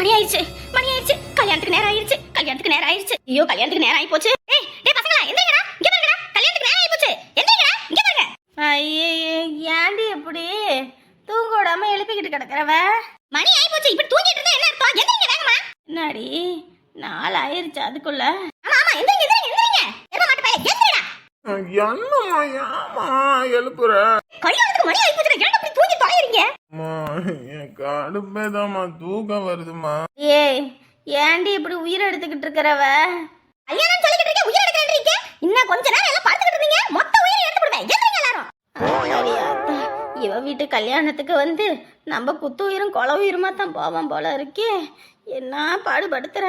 மணி ஆயிடுச்சு மணி ஆயிடுச்சு கல்யாணத்துக்கு நேரம் ஆயிடுச்சு கல்யாணத்துக்கு நேரம் ஆயிடுச்சு ஐயோ கல்யாணத்துக்கு நேரம் ஆயி போச்சு ஏய் டேய் பசங்களா எந்திரிங்கடா இங்க பாருங்கடா கல்யாணத்துக்கு நேரம் ஆயி போச்சு எந்திரிங்கடா இங்க பாருங்க ஐயே ஏன்டி இப்படி? தூங்க விடாம எழுப்பிக்கிட்டு கிடக்குறவ? மணி ஆயி போச்சு இப்படி தூங்கிட்டு இருந்தா என்ன அர்த்தம்? எந்திரிங்க வேகமா. என்னடி? நாள் ஆயிருச்சு அதுக்குள்ள. ஆமா ஆமா எந்திரிங்க எந்திரிங்க எந்திரிங்க. எரும மாட்டு பையன் எந்திரிடா. என்னம்மா ஏமா எழுப்புற? கல்யாணத்துக்கு மணி ஆயி போச்சு ஏன் அப்படி தூங்கி தொலைறீங்க அம்மா என் கடுப்பேதாம்மா தூக்கம் வருதுமா ஏய் ஏன்டி இப்படி உயிர் எடுத்துக்கிட்டு இருக்கிறவ? கல்யாணம் சொல்லிக்கிட்டு இருக்க உயிர் எடுக்கிறீங்க இன்னும் கொஞ்ச நேரம் எல்லாம் பார்த்துக்கிட்டு இருந்தீங்க. மொத்த உயிரை எடுத்து விடுவேன் எந்திரிங்க எல்லாரும். இவ வீட்டு கல்யாணத்துக்கு வந்து நம்ம குத்து உயிரும் கொல உயிருமா தான் போவோம் போல இருக்கே. என்ன பாடுபடுத்துற?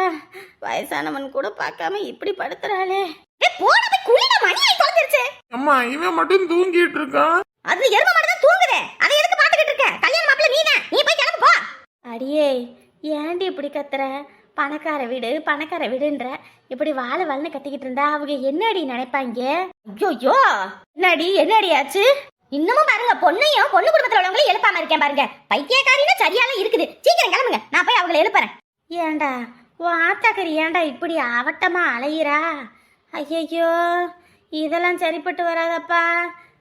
வயசானவன் கூட பார்க்காம இப்படி படுத்துறாளே. போன போய் குளிர மணி தொலைஞ்சிருச்சு. அம்மா இவன் மட்டும் தூங்கிட்டு இருக்கான். அது எரும மாடு தான் தூங்குதே. அதை எதுக்கு பாத்துக்கிட்டு இருக்க கல்யாண மாப்பிள்ள நீ நீ போய் கிளம்பு போ அடியே ஏண்டி இப்படி கத்துற? பணக்கார வீடு பணக்கார வீடுன்ற. இப்படி வாழ வாழ்னு கத்திக்கிட்டு இருந்தா அவங்க என்னடி நினைப்பாங்க? ஐயோ என்னடி என்னடி ஆச்சு? இன்னமும் பாருங்க பொண்ணையும் பொண்ணு குடும்பத்துல உள்ளவங்களையும் எழுப்பாம இருக்கேன் பாருங்க. பைத்தியக்காரின்னு சரியால இருக்குது. சீக்கிரம் கிளம்புங்க. நான் போய் அவங்களை எழுப்புறேன். ஏன்டா உன் ஆத்தாக்கறி ஏன்டா இப்படி அவட்டமா அலையிறா? ஐயையோ இதெல்லாம் சரிப்பட்டு வராதப்பா.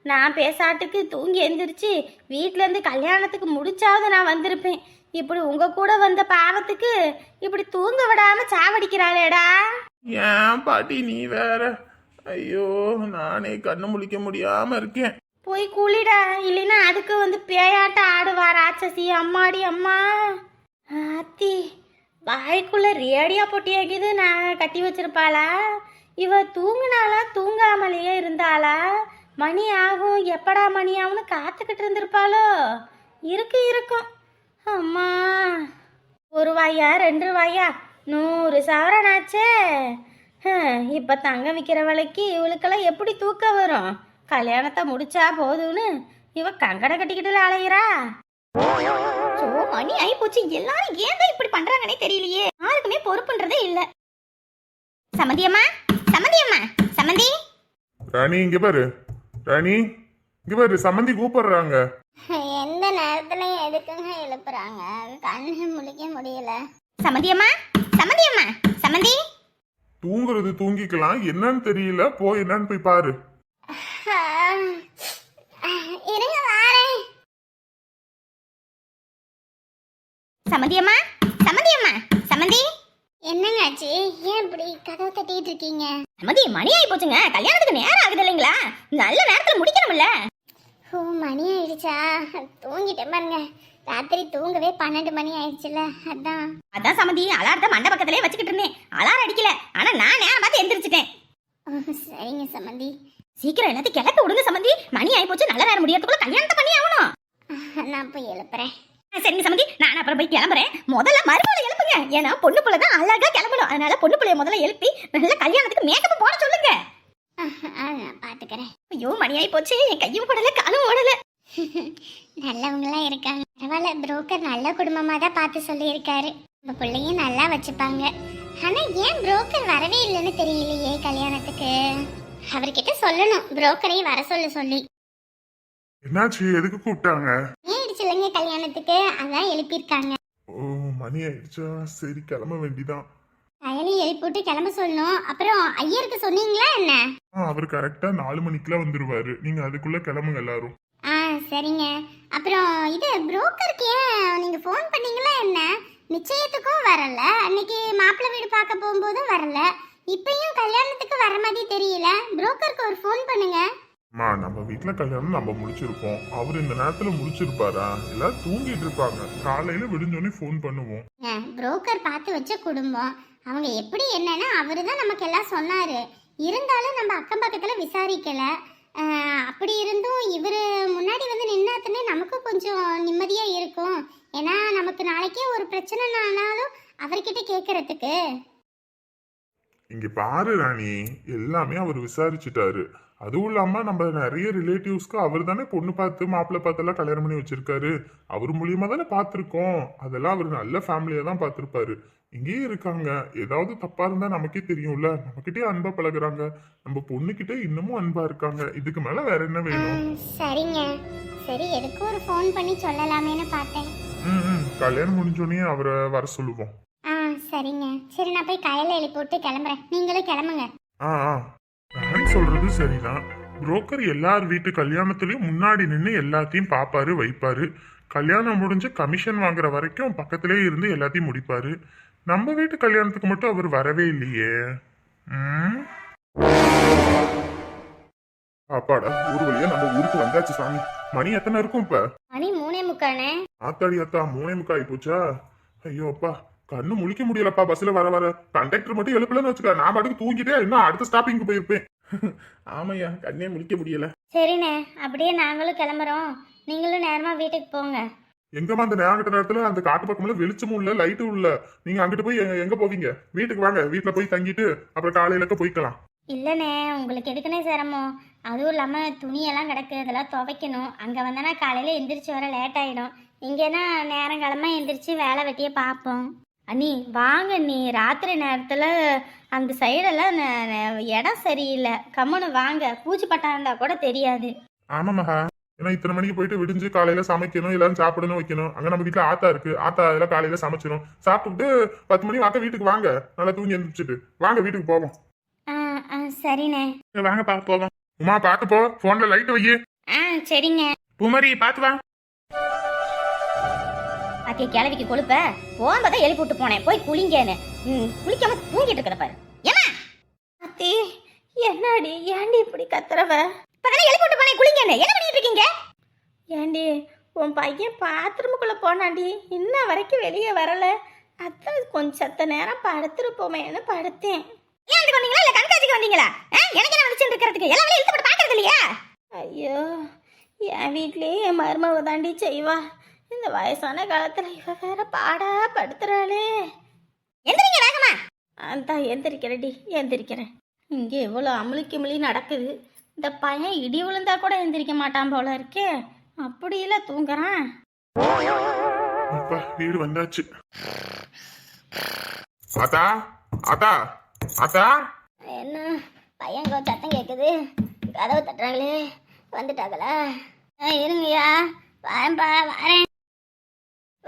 நான் பேசாட்டுக்கு தூங்கி எந்திரிச்சு வீட்டிலேருந்து கல்யாணத்துக்கு முடிச்சாவது நான் வந்திருப்பேன். இப்படி உங்க கூட வந்த பாவத்துக்கு இப்படி தூங்க விடாம சாவடிக்கிறாளேடா. ஏன் பாட்டி நீ வேற? ஐயோ நானே கண்ணு முழிக்க முடியாம இருக்கேன். போய் குளிடா இல்லைன்னா அதுக்கு வந்து பேயாட்டம் ஆடுவா ராட்சசி அம்மாடி அம்மா. ஆத்தி வாய்க்குள்ள ரேடியோ பொட்டியாக்கிது நான் கட்டி வச்சிருப்பாளா? இவ தூங்குனாளா தூங்காமலேயே இருந்தாளா? மணி ஆகும். எப்படா மணி ஆகும்னு காத்துக்கிட்டு இருந்திருப்பாளோ? இருக்கு இருக்கும் அம்மா. ஒரு ரூபாயா ரெண்டு ரூபாயா நூறு சவரனாச்சே ஹம், இப்ப தங்கம் விற்கிற விலைக்கு இவளுக்கெல்லாம் எப்படி தூக்கம் வரும்? கல்யாணத்தை முடிச்சா போதும்னு இவ கங்கடை கட்டிக்கிட்டு அலையிறா. சோ மணி ஆகி போச்சு. எல்லாரும் ஏன் இப்படி பண்றாங்கன்னே தெரியலையே. யாருக்குமே பொறுப்புன்றதே இல்ல. சமந்தியம்மா சமந்தியம்மா சமந்தி. ராணி இங்க பாரு. ராணி இங்க பாரு சம்மந்தி கூப்பிடுறாங்க. எந்த நேரத்துலயும் எதுக்குங்க எழுப்புறாங்க? கண்ணு முழிக்க முடியல. சமந்தியம்மா சமந்தியம்மா சமந்தி. தூங்குறது தூங்கிக்கலாம். என்னன்னு தெரியல. போ என்னன்னு போய் பாரு இருங்க வாரேன் சமந்தியம்மா சமந்தியம்மா சமந்தி என்னங்க ஆச்சு ஏன் இப்படி தட்டிட்டு இருக்கீங்க? சமந்தி மணி ஆயி போச்சுங்க. கல்யாணத்துக்கு நேரம் ஆகுது இல்லைங்களா? நல்ல நேரத்துல முடிக்கணும்ல. ஓ மணி ஆயிடுச்சா? தூங்கிட்டேன் பாருங்க. ராத்திரி தூங்கவே பன்னெண்டு மணி ஆயிடுச்சுல. அதான். அதான் சமந்தி அலாரத்தை மண்ட பக்கத்திலே வச்சுக்கிட்டு இருந்தேன். அலாரம் அடிக்கல. ஆனா நான் நேரம் பார்த்து எந்திரிச்சிட்டேன். சரிங்க சம்மந்தி சீக்கிரம் எல்லாத்தையும் கிளப்பி விடுங்க சமந்தி. மணி ஆயி போச்சு. நல்ல நேரம் முடியறதுக்குள்ள கல்யாணத்தை பண்ணி ஆகணும். நான் போய் எழுப்புறேன். சரிங்க சமந்தி. நான் அப்புறம் போய் கிளம்புறேன். முதல்ல மருமகளை எழுப்புங்க ஏன்னா பொண்ணு பிள்ளை தான் அழகா கிளம்பணும். அதனால பொண்ணு பிள்ளைய முதல்ல எழுப்பி நல்ல கல்யாணத்துக்கு மேக்கப் போட சொல்லுங்க. பாத்துக்கிறேன். ஐயோ மணி ஆயி போச்சு. என் கையும் போடல காலும் ஓடல. நல்லவங்களா இருக்காங்க. பரவாயில்ல புரோக்கர் நல்ல குடும்பமா தான் பார்த்து சொல்லியிருக்காரு. நம்ம பிள்ளையும் நல்லா வச்சுப்பாங்க. ஆனா ஏன் புரோக்கர் வரவே இல்லைன்னு தெரியலையே கல்யாணத்துக்கு? அவர்கிட்ட சொல்லணும். புரோக்கரையும் வர சொல்ல சொல்லி. என்னாச்சு? எதுக்கு கூப்பிட்டாங்க? ஏறிடுச்சு இல்லைங்க கல்யாணத்துக்கு? அதான் எழுப்பியிருக்காங்க. ஓ மணி ஆயிடுச்சா? சரி கிளம்ப வேண்டிதான். கயலி எழுப்பிவிட்டு கிளம்ப சொல்லணும். அப்புறம் ஐயருக்கு சொன்னீங்களா என்ன? ஆ அவர் கரெக்டா நாலு மணிக்கெல்லாம் வந்துருவாரு. நீங்க அதுக்குள்ள கிளம்புங்க எல்லாரும். ஆ சரிங்க. அப்புறம் இது புரோக்கருக்கு ஏன் நீங்க ஃபோன் பண்ணீங்களா என்ன? நிச்சயத்துக்கும் வரல. அன்னைக்கு மாப்பிள்ளை வீடு பார்க்க போகும்போதும் வரல. இப்பயும் கல்யாணத்துக்கு வர மாதிரி தெரியல. புரோக்கருக்கு ஒரு ஃபோன் பண்ணுங்க. அம்மா நம்ம வீட்ல கல்யாணம் நம்ம முடிச்சிருப்போம். அவர் இந்த நேரத்துல முடிச்சிருப்பாரா? எல்லாரும் தூங்கிட்டு இருப்பாங்க. காலையில விடிஞ்சோடனே ஃபோன் பண்ணுவோம். புரோக்கர் பார்த்து வச்ச குடும்பம். அவங்க எப்படி என்னன்னா அவரு தான் நமக்கு எல்லாம் சொன்னாரு. இருந்தாலும் நம்ம அக்கம் பக்கத்துல விசாரிக்கல. அப்படி இருந்தும் இவர் முன்னாடி வந்து நின்னாத்துனே நமக்கும் கொஞ்சம் நிம்மதியா இருக்கும். ஏன்னா நமக்கு நாளைக்கே ஒரு பிரச்சனை ஆனாலும் அவர்கிட்ட கேட்கறதுக்கு இங்க பாரு ராணி எல்லாமே அவர் விசாரிச்சுட்டாரு. அதுவும் இல்லாம நம்ம நிறைய ரிலேட்டிவ்ஸ்க்கு அவர் தானே பொண்ணு பார்த்து மாப்பிள்ளை பார்த்தெல்லாம் கல்யாணம் பண்ணி வச்சிருக்காரு. அவர் மூலியமா தானே பார்த்துருக்கோம். அதெல்லாம் அவர் நல்ல ஃபேமிலியா தான் பார்த்துருப்பாரு. இங்கேயே இருக்காங்க. ஏதாவது தப்பா இருந்தா நமக்கே தெரியும்ல. நம்மகிட்டயே அன்பா பழகுறாங்க. நம்ம பொண்ணுகிட்ட இன்னமும் அன்பா இருக்காங்க. இதுக்கு மேல வேற என்ன வேணும்? சரிங்க. சரி எதுக்கும் ஒரு ஃபோன் பண்ணி சொல்லலாமேன்னு பார்த்தேன். ம், ம். கல்யாணம் முடிஞ்சோடனே அவரை வர சொல்லுவோம். ஆ சரிங்க. சரி நான் போய் கையில எழுப்பி போட்டு கிளம்புறேன். நீங்களும் கிளம்புங்க. ஆ ஆ. சொல்றது சரிதான். புரோக்கர் எல்லார் வீட்டு கல்யாணத்துலயும் முன்னாடி நின்று எல்லாத்தையும் பார்ப்பாரு வைப்பாரு. கல்யாணம் முடிஞ்சு கமிஷன் வாங்குற வரைக்கும் பக்கத்திலே இருந்து எல்லாத்தையும் முடிப்பாரு. நம்ம வீட்டு கல்யாணத்துக்கு மட்டும் அவர் வரவே இல்லையே? அப்பாடா ஒரு வழியா நம்ம ஊருக்கு வந்தாச்சு சாமி. மணி எத்தனை இருக்கும் இப்ப? மணி மூணே முக்கானே ஆத்தாடி ஆத்தா மூணே முக்காய் போச்சா ஐயோ அப்பா கண்ணு முழிக்க முடியலப்பா பஸ்ல வர வர. கண்டக்டர் மட்டும் எழுப்பலன்னு வச்சுக்க நான் பாட்டுக்கு தூங்கிட்டே இன்னும் அடுத்த ஸ்டாப்பிங்க்கு போயிருப்பேன். ஆமையா கண்ணே முழிக்க முடியல. சரிண்ணே அப்படியே நாங்களும் கிளம்புறோம். நீங்களும் நேரமா வீட்டுக்கு போங்க. எங்கம்மா அந்த நேரங்கட்ட நேரத்துல அந்த காட்டு பக்கம்ல வெளிச்சமும் இல்ல லைட்டும் இல்ல. நீங்க அங்கிட்டு போய் எ- எங்க போவீங்க? வீட்டுக்கு வாங்க. வீட்டுல போய் தங்கிட்டு அப்புறம் காலையிலக்க போய்க்கலாம். இல்லைண்ணே உங்களுக்கு எதுக்குண்ணே சிரமம்? அதுவும் இல்லாமல் துணியெல்லாம் கிடக்கு அதெல்லாம் துவைக்கணும். அங்கே வந்தனா காலையில் எந்திரிச்சு வர லேட் ஆகிடும் இங்கேனா நேரங்காலமாக எந்திரிச்சு வேலை வெட்டியே பார்ப்போம். அண்ணி வாங்க நீ ராத்திரி நேரத்தில் அந்த சைடெல்லாம் இடம் சரியில்லை. கம்முன்னு வாங்க. பூச்சி பட்டா இருந்தா கூட தெரியாது. ஆமா மகா. ஏன்னா இத்தனை மணிக்கு போயிட்டு விடிஞ்சு காலையில சமைக்கணும் எல்லாரும் சாப்பிடணும் வைக்கணும். அங்க நம்ம வீட்டுல ஆத்தா இருக்கு. ஆத்தா அதெல்லாம் காலையில சமைச்சிடும் சாப்பிட்டுட்டு பத்து மணி வாக்க வீட்டுக்கு வாங்க. நல்லா தூங்கி எந்திரிச்சிட்டு. வாங்க வீட்டுக்கு போவோம். சரிண்ணே. வாங்க பா போவோம் உமா பாத்து போ. போன்ல லைட் வையே. ஆ சரிங்க. பூமரி பாத்து வா. அக்கே கிளவிக்கு கொழுப்ப போகும்போதே எழுப்பி விட்டு போனேன். போய் குளிங்கன்னு. ம், குளிக்காம தூங்கிட்டு இருக்கிற பாரு. ஏமா அத்தி என்னடி ஏண்டி இப்படி கத்துறவ? இப்பதானே எழுப்பி விட்டு போனேன் குளிங்கன்னு. என்ன பண்ணிட்டு இருக்கீங்க? ஏண்டி உன் பையன் பாத்ரூமுக்குள்ள போனாண்டி இன்ன வரைக்கும் வெளியே வரல. அதான் கொஞ்சம் சத்த நேரம் படுத்துருப்போமேன்னு படுத்தேன். ஏன் வந்தீங்களா? இல்ல கண்காட்சிக்கு வந்தீங்களா? எனக்கு என்ன வந்துச்சு இருக்கிறதுக்கு? எல்லா வேலையும் இழுத்து போட்டு பாக்குறது இல்லையா? ஐயோ என் வீட்லயே என் மருமக தாண்டி செய்வா. இந்த வயசான காலத்துல இவ வேற பாடா படுத்துறாளே. எந்திரிங்க வேகமா. அதான் எந்திரிக்கிறேன்டி எந்திரிக்கிறேன். இங்கே எவ்வளோ அமுளி கிமிழி நடக்குது. இந்த பையன் இடி விழுந்தா கூட எந்திரிக்க மாட்டான் போல இருக்கே. அப்படியில தூங்குறான். அப்பா வீடு வந்தாச்சு. ஆத்தா ஆத்தா ஆத்தா. என்ன பையன் சத்தம் கேட்குது கதவு தட்டுறாங்களே வந்துட்டாங்களா? இருங்கய்யா. வரேன்ப்பா வரேன்.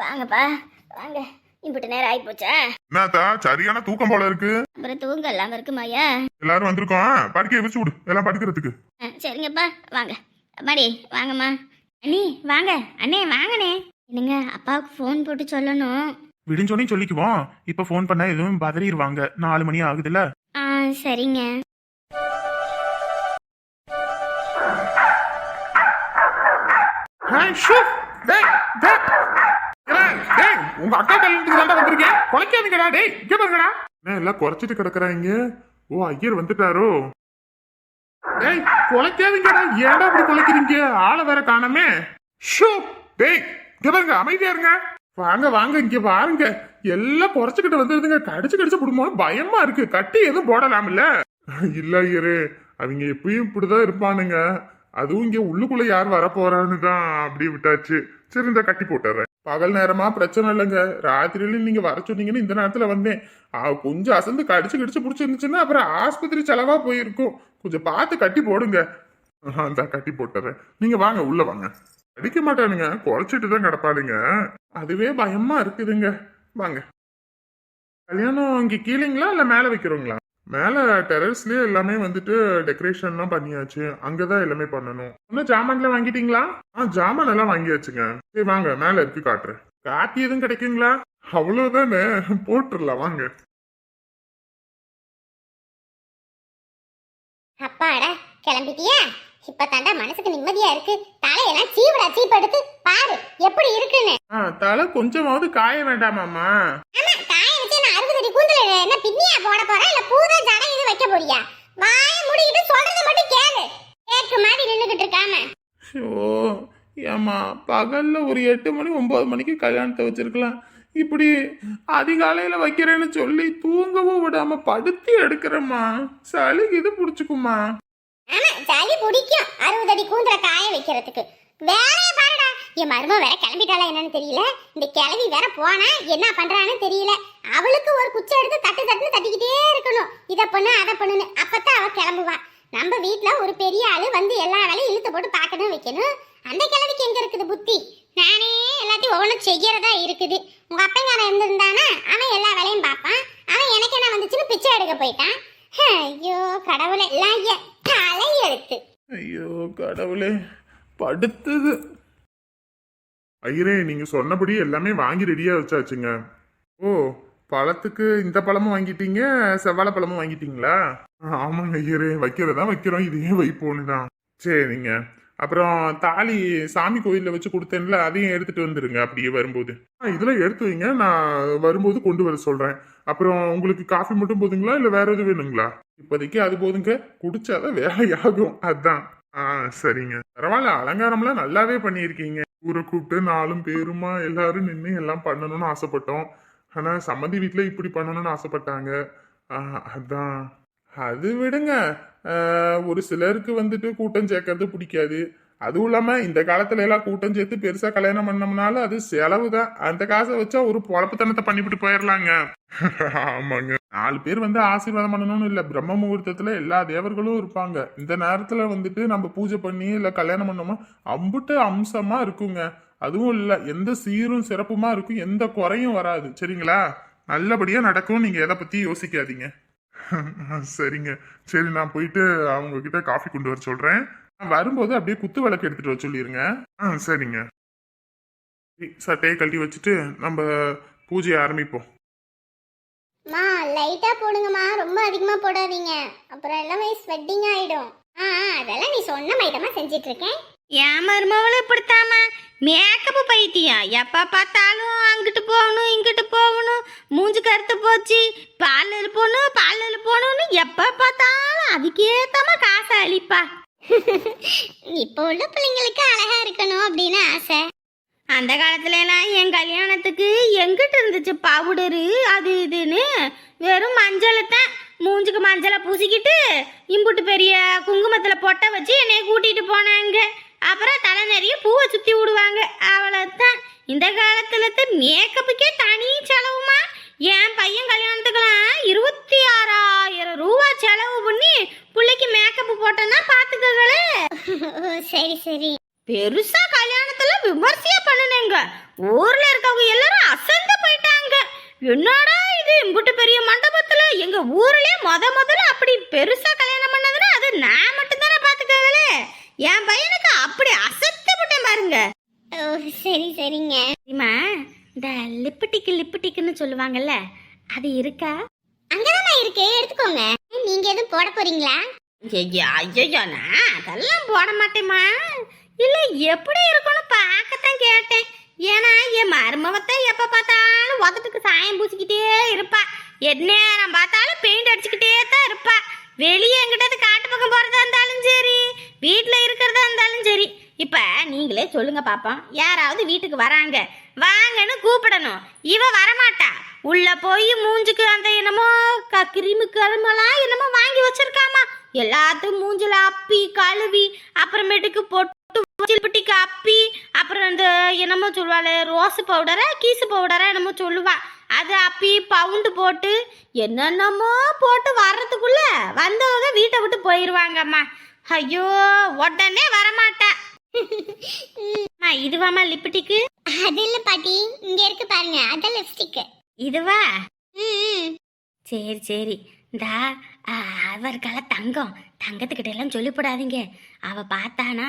வாங்கப்பா. வாங்க. இப்படி நேரம் ஆகி போச்சா என்னத்தா சரியான தூக்கம் போல இருக்கு. அப்புறம் தூங்க இல்லாமல் இருக்குமாய்யா எல்லாரும் வந்திருக்கோம். படுக்கையை வச்சு விடு. எல்லாம் படுக்கிறதுக்கு. ஆ, சரிங்கப்பா. வாங்க. அம்மாடி வாங்கம்மா. அண்ணி வாங்க. அண்ணே வாங்கண்ணே. என்னங்க அப்பாவுக்கு ஃபோன் போட்டு சொல்லணும். விடிஞ்சோனே சொல்லிக்குவோம். இப்ப ஃபோன் பண்ணா எதுவும் பதறிடுவாங்க. நாலு மணி ஆகுதுல்ல? ஆ சரிங்க. Hi, shoo. டேய், டேய். உங்க அக்கா கல்யாணத்துக்கு தான் வந்திருக்கேன். குலைக்காதீங்கடா டேய் இங்க பாருங்கடா என்ன எல்லாம் குறைச்சிட்டு கிடக்குறாங்க ஓ ஐயர் வந்துட்டாரோ? டேய் குலைக்காதீங்கடா ஏன்டா அப்படி குலைக்கிறீங்க? ஆளை வேற காணமே. ஷூ டேய் இங்க பாருங்க அமைதியா இருங்க. வாங்க வாங்க இங்க பாருங்க. எல்லாம் குறைச்சுக்கிட்டு வந்துருதுங்க கடிச்சு கடிச்சு குடும்பம் பயமா இருக்கு. கட்டி எதுவும் போடலாம்ல இல்ல ஐயரு அவங்க எப்பயும் இப்படிதான் இருப்பானுங்க. அதுவும் இங்க உள்ளுக்குள்ள யார் வர போறான்னு தான் அப்படி விட்டாச்சு. சரி இந்த கட்டி போட்டுறேன். பகல் நேரமா பிரச்சனை இல்லைங்க. ராத்திரியில நீங்க வர சொன்னீங்கன்னு இந்த நேரத்துல வந்தேன். ஆ, கொஞ்சம் அசந்து கடிச்சு கடிச்சு பிடிச்சிருந்துச்சுன்னா அப்புறம் ஆஸ்பத்திரி செலவா போயிருக்கும். கொஞ்சம் பார்த்து கட்டி போடுங்க. அந்த கட்டி போட்டுறேன். நீங்க வாங்க உள்ள வாங்க. அடிக்க மாட்டானுங்க. குறைச்சிட்டு தான் கிடப்பானுங்க அதுவே பயமா இருக்குதுங்க. வாங்க. கல்யாணம் இங்க கீழேங்களா இல்ல மேல வைக்கிறோங்களா மேலே டெரஸ்லயே எல்லாமே வந்துட்டு டெக்கரேஷன்லாம் பண்ணியாச்சு. அங்கதான் எல்லாமே பண்ணணும். இன்னும் ஜாமான்லாம் வாங்கிட்டீங்களா? ஆ ஜாமான் எல்லாம் வாங்கியாச்சுங்க. சரி வாங்க. மேலே இருக்கு காட்டுறேன் காப்பி எதுவும் கிடைக்குங்களா? அவ்வளவுதானே. போட்டுடலாம் வாங்க. அப்பாடா கிளம்பிட்டியா? இப்ப தாண்டா மனசுக்கு நிம்மதியா இருக்கு. தலையெல்லாம் சீவடா சீப் எடுத்து பாரு எப்படி இருக்குன்னு. ஆ தலை கொஞ்சமாவது காய வேண்டாமாம்மா ஆமா காய வச்சு நான் அறுபது அடி கூந்தல் என்ன பின்னியா போட போறேன் இல்ல பூதா ஜடை இது வைக்க போறியா? வாய மூடிக்கிட்டு சொல்றத மட்டும் கேளு. கேக்கு மாதிரி நின்னுகிட்டு இருக்காம. ஷோ ஏம்மா பகல்ல ஒரு எட்டு மணி ஒன்பது மணிக்கு கல்யாணத்தை வச்சிருக்கலாம். இப்படி அதிகாலையில வைக்கிறேன்னு சொல்லி தூங்கவும் விடாம படுத்தி எடுக்கிறேம்மா. சளி இது புடிச்சுக்குமா ஆமா சளி பிடிக்கும். அறுபது அடி கூந்தல காய வைக்கிறதுக்கு. வேலைய பாருடா. என் மருமக வேற கிளம்பிட்டாளா என்னன்னு தெரியல. இந்த கிளவி வேற போனா என்ன பண்றான்னு தெரியல. அவளுக்கு ஒரு குச்சை எடுத்து தட்டு தட்டுன்னு தட்டிக்கிட்டே இருக்கணும். இதை பண்ணு அதை பண்ணுன்னு. அப்பத்தான் அவ கிளம்புவா. நம்ம வீட்ல ஒரு பெரிய ஆளு வந்து எல்லா வேலையும் இழுத்து போட்டு பார்க்கணும் வைக்கணும். அந்த கிழவிக்கு எங்க இருக்குது புத்தி? நானே எல்லாத்தையும் ஒவ்வொன்றும் செய்யறதா இருக்குது. உங்க அப்பங்காரன் இருந்திருந்தானா? அவன் எல்லா வேலையும் பார்ப்பான். அவன் எனக்கு என்ன வந்துச்சுன்னு பிச்சை எடுக்க போயிட்டான். ஐயோ கடவுளை. எல்லாம் தலை எழுத்து ஐயோ கடவுளே படுத்தது. ஐயரே நீங்க சொன்னபடி எல்லாமே வாங்கி ரெடியா வச்சாச்சுங்க. ஓ பழத்துக்கு இந்த பழமும் வாங்கிட்டீங்க செவ்வாழை பழமும் வாங்கிட்டீங்களா? ஆமாங்க ஐயரே வைக்கிறதா வைக்கிறோம் இதையே வைப்போன்னு தான் சரிங்க. அப்புறம் தாலி சாமி கோயிலில் வச்சு கொடுத்தேன்ல அதையும் எடுத்துட்டு வந்துருங்க அப்படியே வரும்போது. ஆ, இதெல்லாம் எடுத்து வைங்க நான் வரும்போது கொண்டு வர சொல்றேன். அப்புறம் உங்களுக்கு காஃபி மட்டும் போதுங்களா? இல்லை வேற எதுவும் வேணுங்களா? இப்போதைக்கு அது போதுங்க. குடிச்சாதான் வேலையாகும். அதான். ஆ சரிங்க. பரவாயில்ல. அலங்காரம்லாம் நல்லாவே பண்ணியிருக்கீங்க. ஊரை கூப்பிட்டு நாலும் பேருமா எல்லாரும் நின்று எல்லாம் பண்ணணும்னு ஆசைப்பட்டோம். ஆனால் சம்மந்தி வீட்டில் இப்படி பண்ணணும்னு ஆசைப்பட்டாங்க. ஆ, அதான். அது விடுங்க. ஒரு சிலருக்கு வந்துட்டு கூட்டம் சேர்க்கறது பிடிக்காது. அதுவும் இல்லாமல் இந்த காலத்துல எல்லாம் கூட்டம் சேர்த்து பெருசா கல்யாணம் பண்ணோம்னால அது செலவு தான் அந்த காசை வச்சா ஒரு பொழப்புத்தனத்தை பண்ணிவிட்டு போயிடலாங்க ஆமாங்க. நாலு பேர் வந்து ஆசீர்வாதம் பண்ணணும்னு இல்லை. பிரம்ம முகூர்த்தத்துல எல்லா தேவர்களும் இருப்பாங்க. இந்த நேரத்துல வந்துட்டு நம்ம பூஜை பண்ணி இல்லை கல்யாணம் பண்ணோமா? அம்புட்டு அம்சமா இருக்குங்க. அதுவும் இல்லை. எந்த சீரும் சிறப்புமா இருக்கும். எந்த குறையும் வராது. சரிங்களா? நல்லபடியா நடக்கும். நீங்க எதை பத்தி யோசிக்காதீங்க. சரிங்க. சரி நான் போயிட்டு அவங்க கிட்ட காஃபி கொண்டு வர சொல்றேன். வரும்போது அப்படியே குத்து விளக்கு எடுத்துட்டு வர சொல்லிருங்க. ஆ சரிங்க. சட்டையை கழட்டி வச்சுட்டு நம்ம பூஜையை ஆரம்பிப்போம். மா லைட்டா போடுங்கம்மா. ரொம்ப அதிகமா போடாதீங்க. அப்புறம் எல்லாமே ஸ்வெட்டிங் ஆயிடும். ஆ ஆ, அதெல்லாம் நீ சொன்ன மைதமா செஞ்சிட்டு இருக்கேன் என் மருமவளும் இப்படித்தாம்மா. மேக்கப்பு பைத்தியம் எப்ப பார்த்தாலும் அங்கிட்டு போகணும் இங்கிட்டு போகணும். மூஞ்சி கருத்து போச்சு. பார்லர் போகணும் பார்லர் போகணும்னு எப்ப பார்த்தாலும் அதுக்கேத்தாம காசை அழிப்பா இப்போ உள்ள பிள்ளைங்களுக்கு அழகா இருக்கணும் அப்படின்னு ஆசை. அந்த காலத்துல எல்லாம் என் கல்யாணத்துக்கு எங்கிட்டு இருந்துச்சு பவுடரு? அது இதுன்னு வெறும் மஞ்சளை தான் மூஞ்சுக்கு மஞ்சளை பூசிக்கிட்டு இம்புட்டு பெரிய குங்குமத்துல பொட்டை வச்சு என்னைய கூட்டிட்டு போனாங்க. அப்புறம் தலை நிறைய பூவை சுத்தி விடுவாங்க. அவ்வளவுதான். இந்த காலத்துல மேக்கப் தனி செலவுமா என் பையன் கல்யாணத்துக்குலாம் இருபத்தி ஆறாயிரம் ரூபா செலவு பண்ணி பிள்ளைக்கு மேக்கப் போட்டோன்னா பாத்துக்கங்களே ஓ, சரி சரி பெருசா கல்யாணத்துல விமர்சையா பண்ணுனேங்க ஊர்ல இருக்கவங்க எல்லாரும் அசந்து போயிட்டாங்க என்னடா இது இம்புட்டு பெரிய மண்டபத்துல எங்க ஊர்லயே முத முதல்ல அப்படி பெருசா கல்யாணம் பண்ணதுன்னா அது நான் மட்டும் தானே பாத்துக்கங்களே என் பையனுக்கு அப்படி அசத்து விட்டேன் பாருங்க ஓ சரி சரிங்க தெரியுமா இந்த லிப்பட்டிக்கு லிப்பட்டிக்குன்னு சொல்லுவாங்கல்ல அது இருக்கா அங்கதான் இருக்கு. எடுத்துக்கோங்க. நீங்க எதுவும் போட போறீங்களா? ஐயா ஐயோ நான் அதெல்லாம் போட மாட்டேம்மா. இல்ல எப்படி இருக்கும்னு பார்க்கத்தான் கேட்டேன். ஏன்னா என் மருமவத்தை எப்ப பார்த்தாலும் உதட்டுக்கு சாயம் பூசிக்கிட்டே இருப்பா. எந்நேரம் பார்த்தாலும் பெயிண்ட் அடிச்சுக்கிட்டே தான் இருப்பா. வெளியே எங்கிட்ட காட்டு பக்கம் போறதா இருந்தாலும் சரி வீட்டுல இருக்கிறதா இருந்தாலும் சரி. இப்ப நீங்களே சொல்லுங்க பாப்போம். யாராவது வீட்டுக்கு வராங்க. வாங்கன்னு கூப்பிடணும். இவ வரமாட்டா. உள்ள போய் மூஞ்சுக்கு அந்த என்னமோ க- கிருமி கருமெல்லாம் என்னமோ வாங்கி வச்சிருக்காமா. எல்லாத்தையும் மூஞ்சில அப்பி கழுவி அப்புறமேட்டுக்கு பொட்டு சில்பட்டிக்கு அப்பி அப்புறம் அந்த என்னமோ சொல்லுவாள் ரோஸ் பவுடரா கீசு பவுடரா என்னமோ சொல்லுவா. அது அப்பி பவுண்டு போட்டு என்னென்னமோ போட்டு வர்றதுக்குள்ள வந்தவங்க வீட்டை விட்டு போயிடுவாங்கம்மா ஐயோ உடனே வரமாட்டா. அம்மா, இதுவாம்மா லிப்டிக்கு அது இல்ல பாட்டி இங்க இருக்கு பாருங்க அதான் லிப்ஸ்டிக் இதுவா? சரி சரி. இந்தா அவருக்கால தங்கம். தங்கத்துக்கிட்ட எல்லாம் சொல்லிவிடாதீங்க அவ பார்த்தானா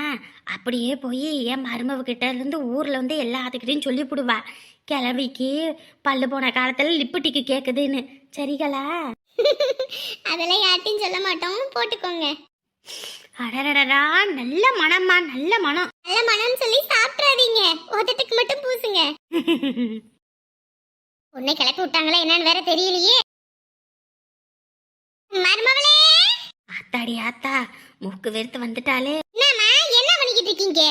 அப்படியே போய் என் மருமவகிட்ட இருந்து ஊர்ல வந்து எல்லாத்துக்கிட்டையும் சொல்லிவிடுவா கிளவிக்கு பல்லு போன காலத்துல லிப்பட்டிக்கு கேக்குதுன்னு. சரிகளா? அதெல்லாம் யார்ட்டையும் சொல்ல மாட்டோம். போட்டுக்கோங்க. அடடடடா நல்ல மனம்மா நல்ல மனம். நல்ல மனம்னு சொல்லி சாப்பிட்றாதீங்க உதட்டுக்கு மட்டும் பூசுங்க. உன்னை கிளப்பி விட்டாங்களா என்னன்னு வேற தெரியலையே. மருமகளே! ஆத்தாடி ஆத்தா மூக்கு வெறுத்து வந்துட்டாலே என்னம்மா என்ன பண்ணிக்கிட்டு இருக்கீங்க?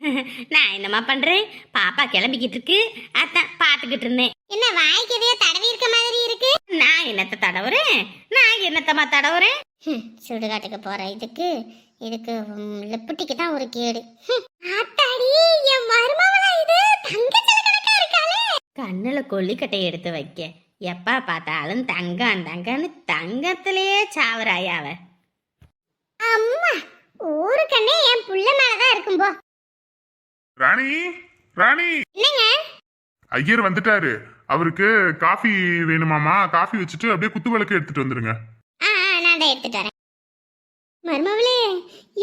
நான் என்னம்மா பண்றேன்? பாப்பா கிளம்பிக்கிட்டு இருக்கு. அதான் பார்த்துக்கிட்டு இருந்தேன். என்ன வாய்க்கு எதையோ தடவி இருக்க மாதிரி இருக்கு? நான் என்னத்த தடவுறேன்? நான் என்னத்தம்மா தடவுறேன்? சுடுகாட்டுக்கு போற இதுக்கு இதுக்கு ம், லிப்புட்டிக்கு தான் ஒரு கேடு. ஹம், ஆத்தாடி என் மருமகளா இது? தங்க கணக்கா இருக்காளே கண்ணுல கொல்லிக்கட்டை எடுத்து வைக்க. எப்பா பார்த்தாலும் தங்கம் தங்கன்னு தங்கத்திலேயே சாவராயாவ அம்மா ஊருக்கண்ணே என் புள்ள மேலதான் இருக்கும் போ. ராணி ராணி. என்னங்க? ஐயர் வந்துட்டாரு. அவருக்கு காஃபி வேணுமாமா காஃபி வச்சுட்டு அப்படியே குத்து விளக்கு எடுத்துட்டு வந்துருங்க. ஆ ஆ, நான் எடுத்துட்டு வரேன். மருமவளே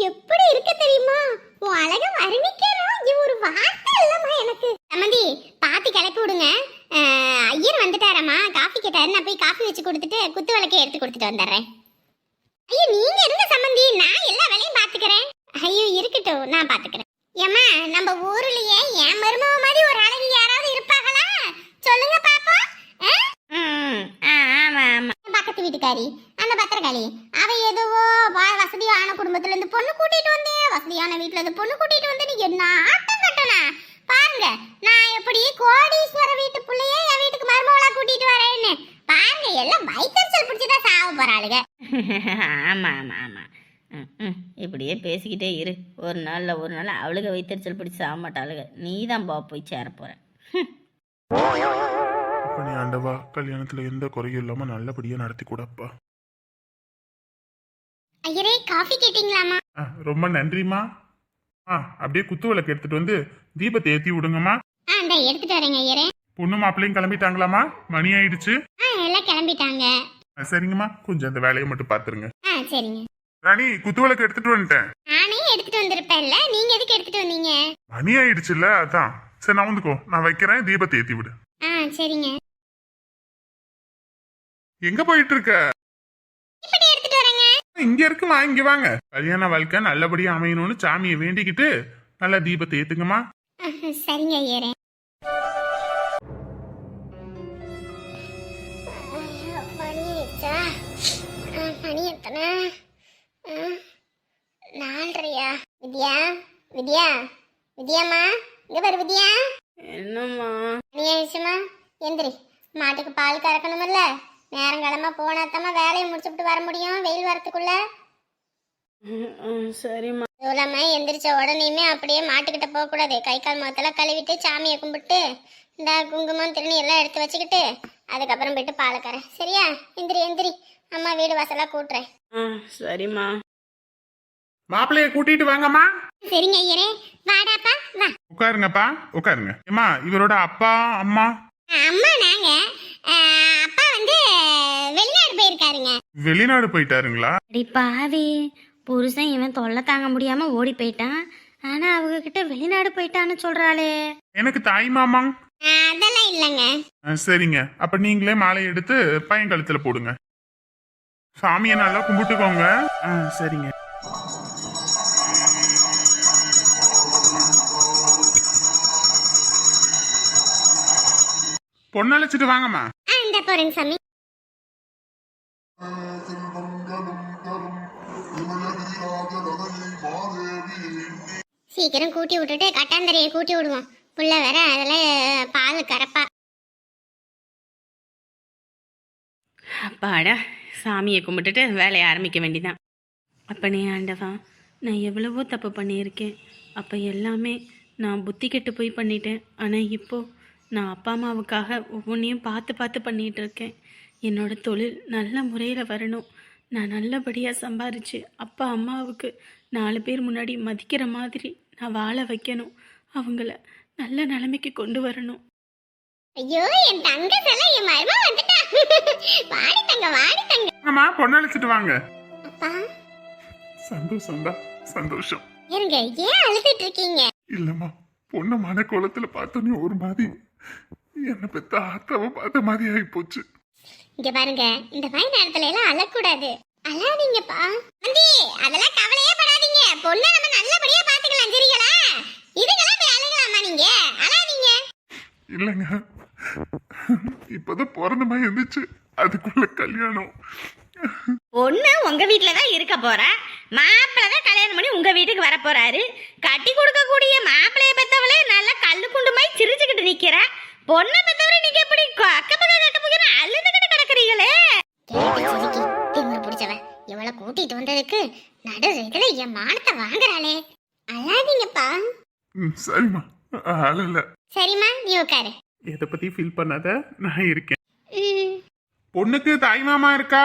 எப்படி இருக்க தெரியுமா? உன் அழக வர்ணிக்கணும் இது ஒரு வார்த்தை இல்லம்மா எனக்கு. சம்மந்தி பாத்தி கிளப்பி விடுங்க. ஐயர் வந்துட்டாரம்மா. காஃபி கேட்டாரு. நான் போய் காஃபி வச்சு கொடுத்துட்டு குத்து விளக்கை எடுத்து கொடுத்துட்டு வந்துடுறேன். ஐயோ நீங்க இருங்க சம்மந்தி? நான் எல்லா வேலையும் பாத்துக்கிறேன் ஐயோ இருக்கட்டும். நான் பாத்துக்கிறேன் ஏம்மா நம்ம ஊர்லயே என் மருமவ மாதிரி ஒரு அழகு யாராவது இருப்பாங்களா? சொல்லுங்க பாப்போம். ஆ? ம் ஆ ஆமாம் ஆமாம் பக்கத்து வீட்டுக்காரி அந்த பத்திரகாளி வ- வசதியான குடும்பத்துல இருந்து பொண்ணு கூட்டிட்டு வந்தேன் வசதியான வீட்டுல இருந்து பொண்ணு கூட்டிட்டு வந்தேன் என்ன ஆட்டம் கட்டணா பாருங்க நான் எப்படி கோடீஸ்வர வீட்டு புள்ளையே என் வீட்டுக்கு மருமவளா கூட்டிட்டு வரேன்னு. பாருங்க எல்லாம் வயிற்றுச்சல் பிடிச்சுதான் சாவ போறாளுங்க ஆமாம் ஆமாம் ஆமாம் ம் ம் இப்படியே பேசிக்கிட்டே இரு. ஒரு நாளில் ஒரு நாள் அவளுக வைத்தறிச்சல் பிடிச்சி சாக மாட்டாளுக. நீ தான் போ போய் சேர போகிற நீ ஆண்டவா கல்யாணத்துல எந்த குறையும் இல்லாம நல்லபடியா நடத்தி கூடப்பா ஐயரே காஃபி கேட்டீங்களாமா ரொம்ப நன்றிம்மா. ஆ அப்படியே குத்து விளக்கு எடுத்துட்டு வந்து தீபத்தை ஏத்தி விடுங்கம்மா. ஆ இந்த எடுத்துட்டு வரேங்க ஐயரே. பொண்ணு மாப்பிள்ளையும் கிளம்பிட்டாங்களாம்மா? மணி ஆயிடுச்சு. ஆ எல்லாம் கிளம்பிட்டாங்க. ஆ, சரிங்கம்மா. கொஞ்சம் அந்த வேலையை மட்டும் பாத்துருங்க. ஆ சரிங்க. ராணி குத்து விளக்கு எடுத்துட்டு வந்துட்டேன். நானே எடுத்துட்டு வந்திருப்பேன்ல நீங்க எதுக்கு எடுத்துட்டு வந்தீங்க? மணி ஆயிடுச்சுல்ல அதான். சரி நான் வந்துக்கோ. நான் வைக்கிறேன் தீபத்தை ஏத்தி விடு. ஆ சரிங்க. எங்க போயிட்டு இருக்க? இங்க இருக்குமா இங்க வாங்க. கல்யாண வாழ்க்கை நல்லபடியா அமையணும்னு சாமியை வேண்டிக்கிட்டு நல்லா தீபத்தை ஏத்துங்கம்மா. சரிங்க ஐயரே. ஐயோ, மணி எத்தனை? நாலரையா? வித்யா வித்யா வித்யாம்மா இங்க பாரு வித்யா. என்னம்மா? மணி ஆயிடுச்சுமா எந்திரி மாட்டுக்கு பால் கறக்கணுமில்ல. நேரங்காலமா போனாத்தம்மா வேலையை முடிச்சுட்டு வர முடியும். வெயில் வரத்துக்குள்ள. ம், ம், சரிம்மா. இவ்வளோமா எந்திரிச்ச உடனேயுமே அப்படியே மாட்டுக்கிட்ட போகக்கூடாது கை கால் முகத்தெல்லாம் கழுவிட்டு சாமியை கும்பிட்டு இந்த குங்குமம் திருநீ எல்லாம் எடுத்து வச்சுக்கிட்டு அதுக்கப்புறம் போயிட்டு பாலக்கறேன் சரியா? எந்திரி எந்திரி. அம்மா வீடு வாசலாக கூட்டுறேன். ஆ சரிம்மா. மாப்பிள்ளைய கூட்டிட்டு வாங்கம்மா. சரிங்க ஐயரே. வாடாப்பா வா. உட்காருங்கப்பா உட்காருங்க. ஏமா இவரோட அப்பா அம்மா? அம்மா நாங்க வெளிநாடு போயிருக்காருங்க வெளிநாடு போயிட்டாருங்களா? அடி பாவி புருஷன் இவன் தொல்லை தாங்க முடியாம ஓடி போயிட்டான். ஆனா அவங்க கிட்ட வெளிநாடு போயிட்டான்னு சொல்றாளே. எனக்கு தாய் மாமா அதெல்லாம் இல்லைங்க. ஆ, சரிங்க. அப்ப நீங்களே மாலை எடுத்து பையன் கழுத்துல போடுங்க. சாமியை நல்லா கும்பிட்டுக்கோங்க. ஆ, சரிங்க. பொண்ணழைச்சிட்டு வாங்கம்மா. ஆ இந்த போறேங்க சாமி. சீக்கிரம் கூட்டி விட்டுட்டு கட்டாந்தரையை கூட்டி விடுவோம். புள்ள வேற அதில் பால் கரப்பா அப்பாடா சாமியை கும்பிட்டுட்டு வேலையை ஆரம்பிக்க வேண்டிதான். அப்பனே ஆண்டவா நான் எவ்வளவோ தப்பு பண்ணியிருக்கேன். அப்போ எல்லாமே நான் புத்தி கெட்டு போய் பண்ணிட்டேன். ஆனால் இப்போது நான் அப்பா அம்மாவுக்காக ஒவ்வொன்றையும் பார்த்து பார்த்து பண்ணிகிட்டு இருக்கேன். என்னோட தொழில் நல்ல முறையில் வரணும். நான் நல்லபடியாக சம்பாரித்து அப்பா அம்மாவுக்கு நாலு பேர் முன்னாடி மதிக்கிற மாதிரி நான் வாழ வைக்கணும். அவங்கள நல்ல நிலைமைக்கு கொண்டு வரணும். ஐயோ என் தங்க செல்ல என் மருமக வந்துட்டா. வாடி தங்க வாடி தங்க. ஆமா பொண்ணழைச்சிட்டு வாங்க. அப்பா. சந்தோஷம்டா சந்தோஷம். இருங்க ஏன் அழுதுட்டு இருக்கீங்க? இல்லம்மா பொண்ணு மன கோலத்துல பார்த்தோன்னே ஒரு மாதிரி என்ன பெத்த ஆத்தாவை பார்த்த மாதிரி ஆகி போச்சு இங்க பாருங்க இந்த மாதிரி நேரத்துல எல்லாம் அழக்கூடாது. அழாதீங்கப்பா. அந்தி அதெல்லாம் கவலையே படாதீங்க. பொண்ணை நம்ம நல்லபடியா பாத்துக்கலாம் சரிங்களா? இதுக்கெல்லாம் போய் அழுகலாமா நீங்க? அழாதீங்க. இல்லைங்க. இப்பதான் பிறந்த மாதிரி இருந்துச்சு அதுக்குள்ள கல்யாணம். பொண்ணு உங்க வீட்டில் தான் இருக்க போறா. மாப்பிள்ளை தான் கல்யாணம் பண்ணி உங்க வீட்டுக்கு வர போறாரு. கட்டி கொடுக்கக்கூடிய மாப்பிள்ளைய பெத்தவளே நல்லா கல்லு குண்டுமாய் சிரிச்சுக்கிட்டு நிக்கிறா. பொண்ணை பெத்தவரை நீங்க எப்படி கொ- அக்க பக்கம் கட்ட போகிற அழுதுகிட்டு கிடக்குறீங்களே? திமிரு பிடிச்சவ இவளை கூட்டிட்டு வந்ததுக்கு நடு இதுல என் மானத்தை வாங்குறாளே. அழாதீங்கப்பா. ம், சரிம்மா. அழல சரிம்மா நீ உட்காரு. எதை பத்தி ஃபீல் பண்ணாத? நான் இருக்கேன். பொண்ணுக்கு தாய் மாமா இருக்கா?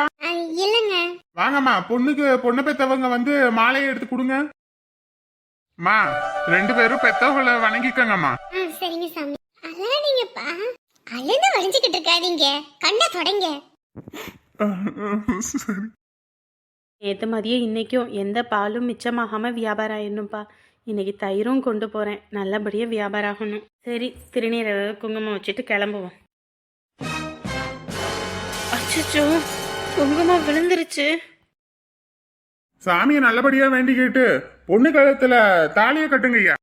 இல்லைங்க. வாங்கம்மா பொண்ணுக்கு பொண்ணு பெத்தவங்க வந்து மாலையை எடுத்து கொடுங்க. மா ரெண்டு பேரும் பெத்தவங்களை வணங்கிக்கங்கம்மா. சரிங்க சாமி. அழாதீங்கப்பா அழுது வலிஞ்சுக்கிட்டு இருக்காதீங்க. கண்ணை தொடங்க. சரி. நேற்று மதியம் இன்றைக்கும் எந்த பாலும் மிச்சமாகாமல் வியாபாரம் ஆயிடணும்ப்பா. இன்னைக்கு தயிரும் கொண்டு போகிறேன் நல்லபடியாக வியாபாரம் ஆகணும். சரி திருநீரை குங்குமம் வச்சுட்டு கிளம்புவோம். அச்சோ குங்குமம் விழுந்துருச்சு. சாமியை நல்லபடியா வேண்டிக்கிட்டு பொண்ணு கழுத்துல தாலியை கட்டுங்க ஐயா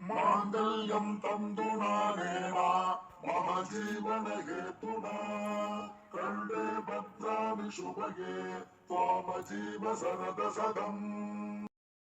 மாங்கல்யம் தந்துனானேனா मम जीवनगे पुना कण्ठे भद्रामि शुभगे त्वाम जीव सदम्